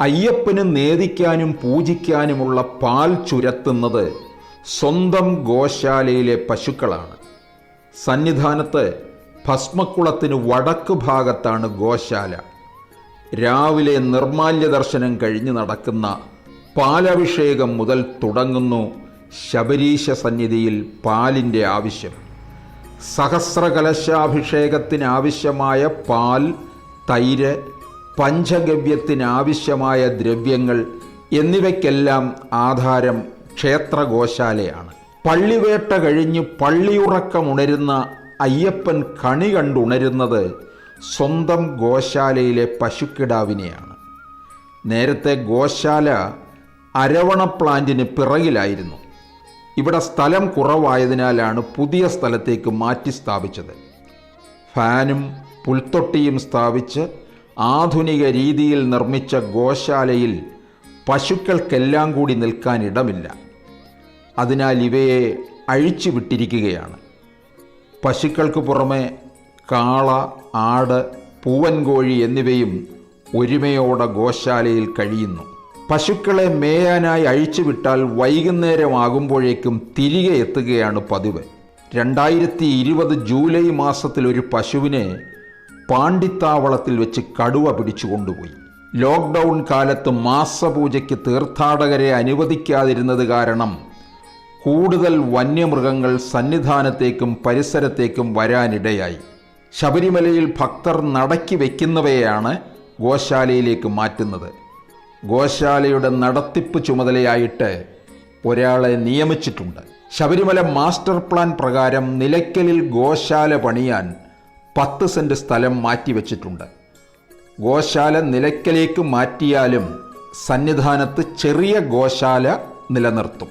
അയ്യപ്പന് നേദിക്കാനും പൂജിക്കാനുമുള്ള പാൽ ചുരത്തുന്നത് സ്വന്തം ഗോശാലയിലെ പശുക്കളാണ്. സന്നിധാനത്ത് ഭസ്മക്കുളത്തിന് വടക്ക് ഭാഗത്താണ് ഗോശാല. രാവിലെ നിർമാല്യ ദർശനം കഴിഞ്ഞ് നടക്കുന്ന പാലഭിഷേകം മുതൽ തുടങ്ങുന്നു ശബരീശ സന്നിധിയിൽ പാലിന്റെ ആവശ്യം. സഹസ്രകലശാഭിഷേകത്തിനാവശ്യമായ പാൽ തൈര് പഞ്ചഗവ്യത്തിനാവശ്യമായ ദ്രവ്യങ്ങൾ എന്നിവയ്ക്കെല്ലാം ആധാരം ക്ഷേത്രഗോശാലയാണ്. പള്ളിവേട്ട കഴിഞ്ഞ് പള്ളിയുറക്കമുണരുന്ന അയ്യപ്പൻ കണി കണ്ടുണരുന്നത് സ്വന്തം ഗോശാലയിലെ പശുക്കിടാവിനെയാണ്. നേരത്തെ ഗോശാല അരവണ പ്ലാന്റിന് പിറകിലായിരുന്നു. ഇവിടെ സ്ഥലം കുറവായതിനാലാണ് പുതിയ സ്ഥലത്തേക്ക് മാറ്റി സ്ഥാപിച്ചത്. ഫാനും പുൽത്തൊട്ടിയും സ്ഥാപിച്ച് ആധുനിക രീതിയിൽ നിർമ്മിച്ച ഗോശാലയിൽ പശുക്കൾക്കെല്ലാം കൂടി നിൽക്കാൻ ഇടമില്ല. അതിനാൽ ഇവയെ അഴിച്ചു വിട്ടിരിക്കുകയാണ്. പശുക്കൾക്ക് പുറമെ കാള ആട് പൂവൻകോഴി എന്നിവയും ഒരുമയോടെ ഗോശാലയിൽ കഴിയുന്നു. പശുക്കളെ മേയാനായി അഴിച്ചുവിട്ടാൽ വൈകുന്നേരമാകുമ്പോഴേക്കും തിരികെ എത്തുകയാണ് പതിവ്. രണ്ടായിരത്തി ഇരുപത് ജൂലൈ മാസത്തിൽ ഒരു പശുവിനെ പാണ്ടിത്താവളത്തിൽ വെച്ച് കടുവ പിടിച്ചു കൊണ്ടുപോയി. ലോക്ക്ഡൗൺ കാലത്ത് മാസപൂജയ്ക്ക് തീർത്ഥാടകരെ അനുവദിക്കാതിരുന്നത് കാരണം കൂടുതൽ വന്യമൃഗങ്ങൾ സന്നിധാനത്തേക്കും പരിസരത്തേക്കും വരാനിടയായി. ശബരിമലയിൽ ഭക്തർ നടക്കി വയ്ക്കുന്നവയാണ് ഗോശാലയിലേക്ക് മാറ്റുന്നത്. ഗോശാലയുടെ നടത്തിപ്പ് ചുമതലയായിട്ട് ഒരാളെ നിയമിച്ചിട്ടുണ്ട്. ശബരിമല മാസ്റ്റർ പ്ലാൻ പ്രകാരം നിലയ്ക്കലിൽ ഗോശാല പണിയാൻ പത്ത് സെന്റ് സ്ഥലം മാറ്റിവെച്ചിട്ടുണ്ട് ഗോശാല നിലയ്ക്കലേക്ക് മാറ്റിയാലും സന്നിധാനത്ത് ചെറിയ ഗോശാല നിലനിർത്തും.